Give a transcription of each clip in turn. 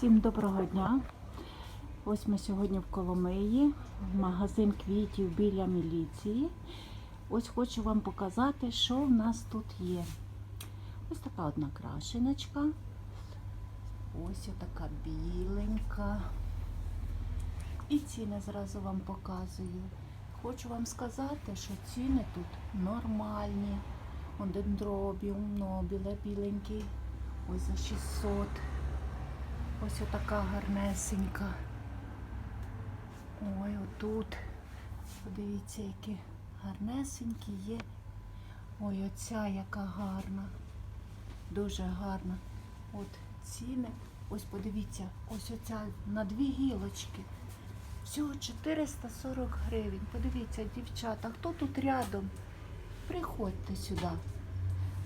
Всім доброго дня. Ось ми сьогодні в Коломиї, магазин квітів біля міліції. Ось хочу вам показати, що в нас тут є. Ось така одна крашеночка. Ось така біленька. І ціни зразу вам показую. Хочу вам сказати, що ціни тут нормальні. Он дендробіум, нобіле біленький. Ось за 600. Ось отака гарнесенька. Ой, отут. Подивіться, які гарнесенькі є. Ой, оця яка гарна. Дуже гарна. От ціни. Ось подивіться, ось оця на дві гілочки. Всього 440 гривень. Подивіться, дівчата, хто тут рядом? Приходьте сюди.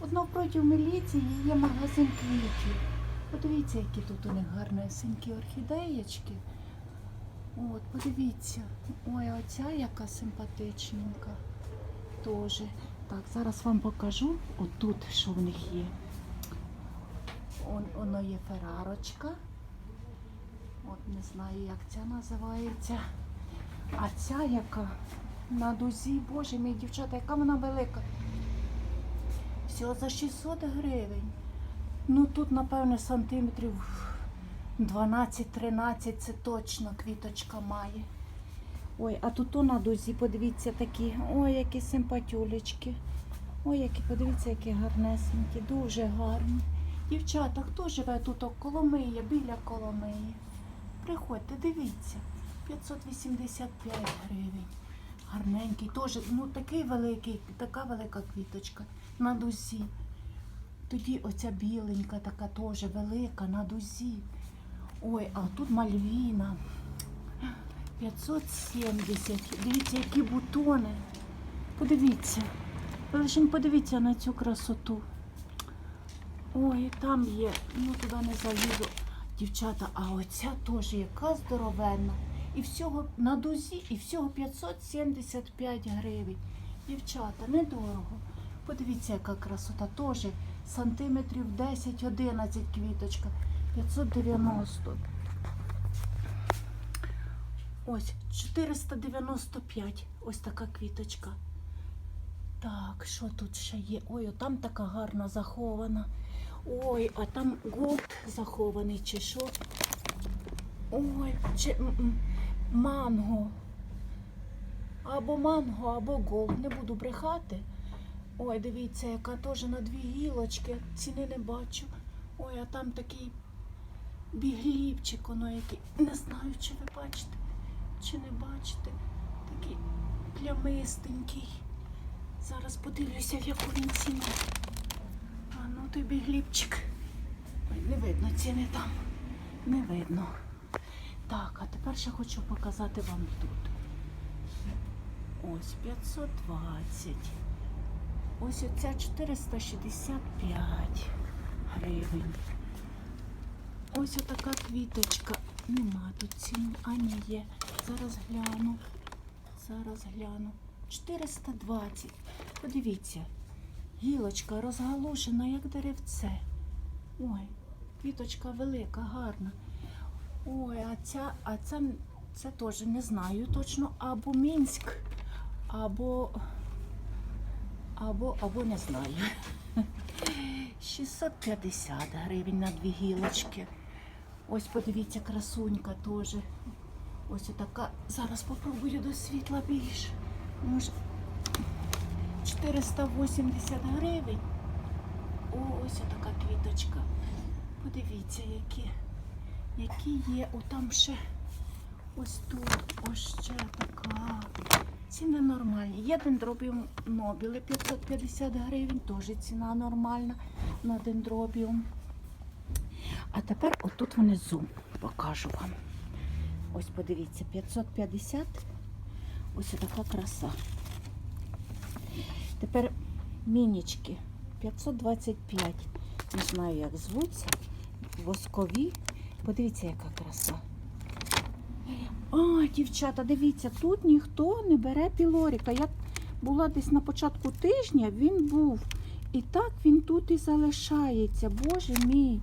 От навпроти міліції є магазин квітів. Подивіться, які тут у них гарнесенькі орхідеєчки. От, подивіться. Ой, оця яка симпатичненька. Тоже. Так, зараз вам покажу отут, що в них є. Он, воно є ферарочка. От не знаю, як ця називається. А ця яка на дузі, боже мій дівчата, яка вона велика. Всього за 600 гривень. Ну тут, напевне, сантиметрів 12-13 це точно квіточка має. Ой, а тут на дузі, подивіться, такі. Ой, які симпатюлечки. Ой, які, подивіться, які гарнесенькі, дуже гарні. Дівчата, хто живе тут о Коломиї, біля Коломиї? Приходьте, дивіться. 585 гривень. Гарненький, теж, ну такий великий, така велика квіточка на дузі. Тоді оця біленька, така теж велика на дузі. Ой, а тут мальвіна. 570. Дивіться, які бутони. Подивіться. Ви лише подивіться на цю красоту. Ой, там є. Ну туди не залізу. Дівчата, а оця теж яка здоровенна. І всього на дузі, і всього 575 гривень. Дівчата, недорого. Подивіться, яка красота. Теж сантиметрів 10-11 квіточка. 590. Ось 495. Ось така квіточка. Так, що тут ще є? Ой, там така гарна захована. Ой, а там голд захований чи що? Ой, чи манго. Або манго, або голд. Не буду брехати. Ой, дивіться, яка теж на дві гілочки. Ціни не бачу. Ой, а там такий бігліпчик, воно який. Не знаю, чи ви бачите, чи не бачите. Такий плямистенький. Зараз подивлюся, в яку він ціну. А ну той бігліпчик. Ой, не видно ціни там. Не видно. Так, а тепер ще хочу показати вам тут. Ось 520. Ось оця 465 гривень. Ось отака квіточка. Нема тут цін. А ні, є. Зараз гляну. Зараз гляну. 420. Подивіться. Гілочка розгалушена, як деревце. Ой, квіточка велика, гарна. Ой, а ця, а ця, це теж не знаю точно. Або Мінськ, або або, або не знаю. 650 гривень на дві гілочки. Ось подивіться, красунька теж. Ось така. Зараз попробую до світла більше. Може 480 гривень. Ось така квіточка. Подивіться, які, які є. О, там ще ось тут, ось ще така. Ціни нормальні. Є дендробіум нобіле 550 гривень, теж ціна нормальна на дендробіум. А тепер отут внизу покажу вам. Ось подивіться, 550. Ось така краса. Тепер мінічки 525. Не знаю, як звуться. Воскові. Подивіться, яка краса. А, дівчата, дивіться, тут ніхто не бере пілоріка. Я була десь на початку тижня, він був. І так він тут і залишається. Боже мій.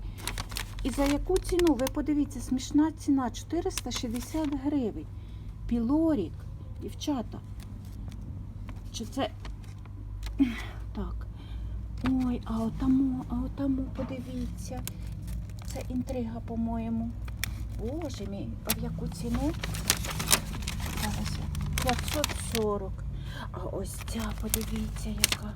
І за яку ціну? Ви подивіться, смішна ціна 460 гривень. Пілорік, дівчата. Чи це. Так. Ой, а отамо, а отамо, подивіться. Це інтрига, по-моєму. Боже мій, а в яку ціну? Зараз 540. А ось ця, подивіться, яка.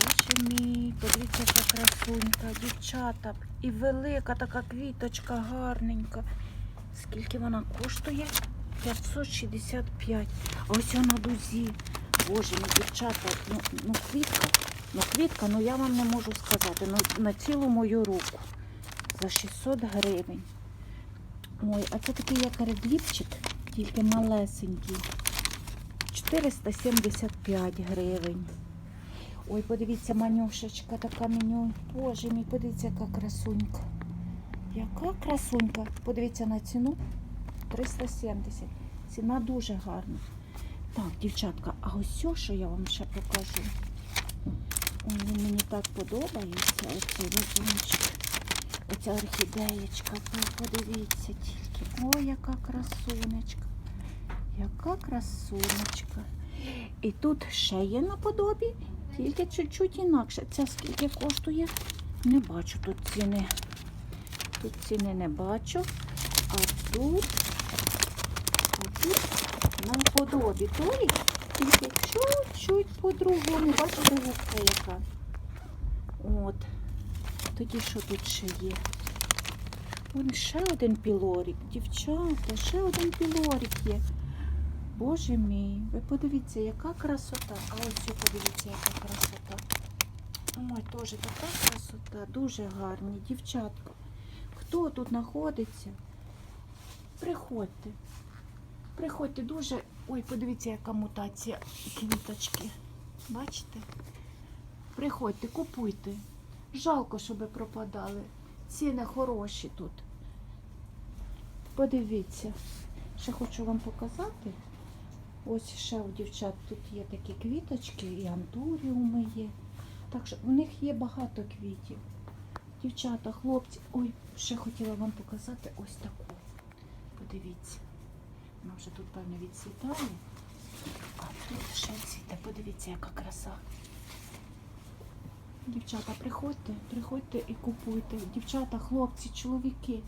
Боже мій, подивіться, яка красунька, дівчата. І велика така квіточка гарненька. Скільки вона коштує? 565. А ось вона дузі. Боже мій, дівчата, ну, ну квітка, ну квітка, ну я вам не можу сказати. Ну, на цілу мою руку. За 600 гривень. Ой, а це такий як редліпчик, тільки малесенький. 475 гривень. Ой, подивіться, манюшечка така меню. Боже мій, подивіться, яка красунька. Яка красунька. Подивіться на ціну. 370. Ціна дуже гарна. Так, дівчатка, а ось що, що я вам ще покажу. Ой, мені так подобається. Оцей вазончик. Оця орхідеєчка. Подивіться тільки. Ой, яка красунечка. Яка красунечка. І тут ще є наподобі, тільки чуть-чуть інакше. Це скільки коштує? Не бачу тут ціни. Тут ціни не бачу. А тут, а тут наподобі тої, тільки чуть-чуть по-другому. Бачите, яка. От. Тоді що тут ще є? Вон ще один пілорік. Дівчата, ще один пілорік є. Боже мій, ви подивіться, яка красота. А ось подивіться, яка красота. Ой, теж така красота, дуже гарні. Дівчатка. Хто тут знаходиться? Приходьте. Приходьте дуже. Ой, подивіться, яка мутація квіточки. Бачите? Приходьте, купуйте. Жалко, щоб пропадали. Ціни хороші тут. Подивіться. Ще хочу вам показати. Ось ще у дівчат тут є такі квіточки, і антуріуми є. Так що в них є багато квітів. Дівчата, хлопці. Ой, ще хотіла вам показати ось таку. Подивіться. Вона вже тут, певно, відцвітає. А тут ще цвіте. Подивіться, яка краса. Дівчата, приходьте, приходьте і купуйте. Дівчата, хлопці, чоловіки.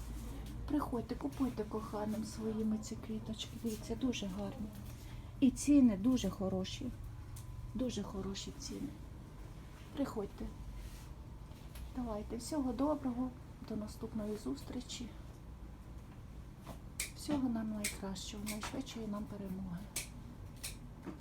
Приходьте, купуйте коханим своїми ці квіточки. Дивіться, дуже гарні. І ціни дуже хороші. Дуже хороші ціни. Приходьте. Давайте. Всього доброго. До наступної зустрічі. Всього нам найкращого, найшвидшої нам перемоги.